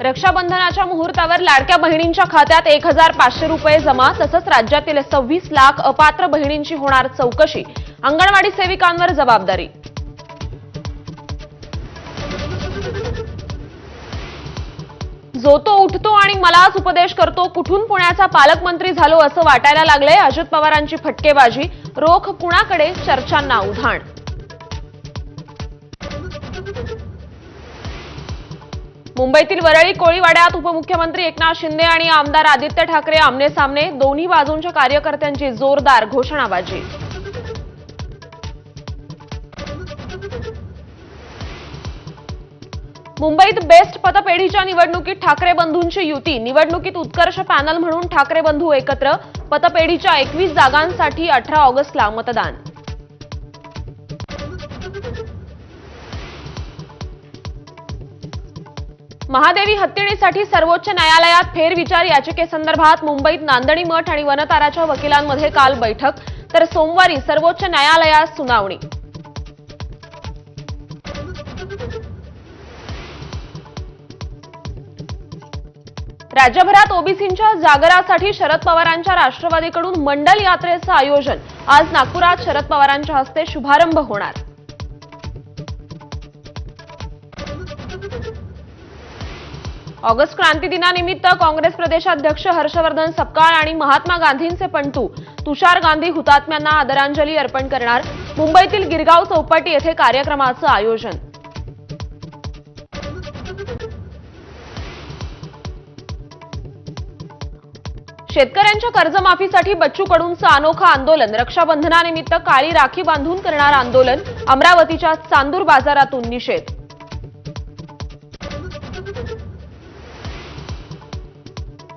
रक्षाबंधनाच्या मुहूर्तावर लाडक्या बहिणींच्या खात्यात एक हजार पाचशे रुपये जमा तसंच राज्यातील सव्वीस लाख अपात्र बहिणींची होणार चौकशी. अंगणवाडी सेविकांवर जबाबदारी. जो तो उठतो आणि मलाच उपदेश करतो कुठून पुण्याचा पालकमंत्री झालो असं वाटायला लागलंय अजित पवारांची फटकेबाजी. रोख कुणाकडे? चर्चांना उधाण. मुंबईतील वरळी कोळीवाड्यात उपमुख्यमंत्री एकनाथ शिंदे आणि आमदार आदित्य ठाकरे आमने सामने दोन्ही बाजूंच्या कार्यकर्त्यांची जोरदार घोषणाबाजी. मुंबईत बेस्ट पतपेढीच्या निवडणुकीत ठाकरे बंधूंची युती. निवडणुकीत उत्कर्ष पॅनल म्हणून ठाकरे बंधू एकत्र. पतपेढीच्या एकवीस जागांसाठी अठरा ऑगस्टला मतदान. महादेवी हत्येसाठी सर्वोच्च न्यायालयात फेरविचार याचिकेसंदर्भात मुंबईत नांदणी मठ आणि वनताराच्या वकिलांमध्ये काल बैठक. तर सोमवारी सर्वोच्च न्यायालयात सुनावणी. राज्यभरात ओबीसींच्या जागरासाठी शरद पवारांच्या राष्ट्रवादीकडून मंडल यात्रेचं आयोजन. आज नागपुरात शरद पवारांच्या हस्ते शुभारंभ होणार. ऑगस्ट क्रांती दिनानिमित्त काँग्रेस प्रदेशाध्यक्ष हर्षवर्धन सपकाळ आणि महात्मा गांधींचे पंटू तुषार गांधी हुतात्म्यांना आदरांजली अर्पण करणार मुंबईतील गिरगाव चौपाटी येथे कार्यक्रमाचं आयोजन. शेतकऱ्यांच्या कर्जमाफीसाठी बच्चू कडूंचं अनोखं आंदोलन. रक्षाबंधनानिमित्त काळी राखी बांधून करणार आंदोलन अमरावतीच्या चांदूर बाजारातून निषेध.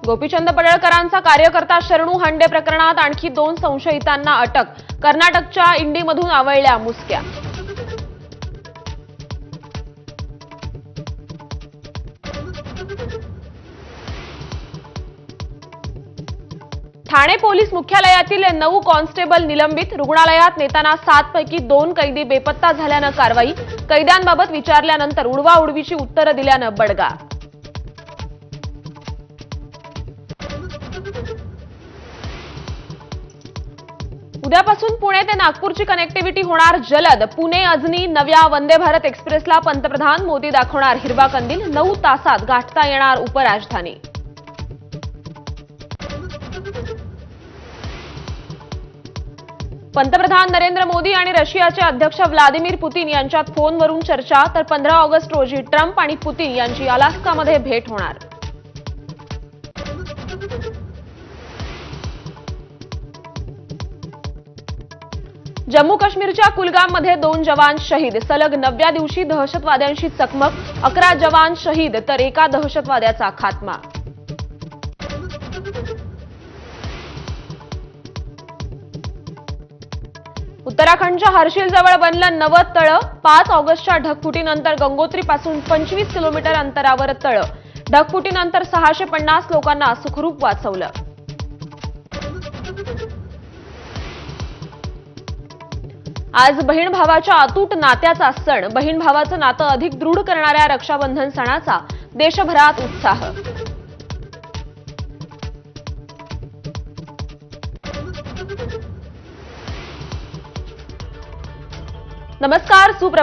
गोपीचंद पडळकरांचा कार्यकर्ता शरणू हंडे प्रकरणात आणखी दोन संशयितांना अटक कर्नाटकच्या इंडीमधून आवळल्या मुसक्या. ठाणे पोलीस मुख्यालयातील नऊ कॉन्स्टेबल निलंबित रुग्णालयात नेताना सातपैकी दोन कैदी बेपत्ता झाल्यानं कारवाई कैद्यांबाबत विचारल्यानंतर उडवाउडवीची उत्तरं दिल्यानं बडगा. उद्यापासून पुणे ते नागपूरची कनेक्टिव्हिटी होणार जलद. पुणे अजनी नव्या वंदे भारत एक्सप्रेसला पंतप्रधान मोदी दाखवणार हिरवा कंदील नऊ तासात गाठता येणार उपराजधानी. पंतप्रधान नरेंद्र मोदी आणि रशियाचे अध्यक्ष व्लादिमीर पुतीन यांच्यात फोनवरून चर्चा. तर पंधरा ऑगस्ट रोजी ट्रम्प आणि पुतीन यांची अलास्कामध्ये भेट होणार. जम्मू काश्मीरच्या कुलगाममध्ये दोन जवान शहीद. सलग नवव्या दिवशी दहशतवाद्यांशी चकमक. अकरा जवान शहीद तर एका दहशतवाद्याचा खात्मा. उत्तराखंडच्या हर्षिलजवळ बनलं नवं तळं. पाच ऑगस्टच्या ढगफुटीनंतर गंगोत्रीपासून पंचवीस किलोमीटर अंतरावर तळं. ढगफुटीनंतर सहाशे पन्नास लोकांना सुखरूप वाचवलं. आज बहीण भावाच्या अतूट नात्याचा सण. बहीण भावाचं नातं अधिक दृढ करणाऱ्या रक्षाबंधन सणाचा देशभरात उत्साह. नमस्कार सुप्रभा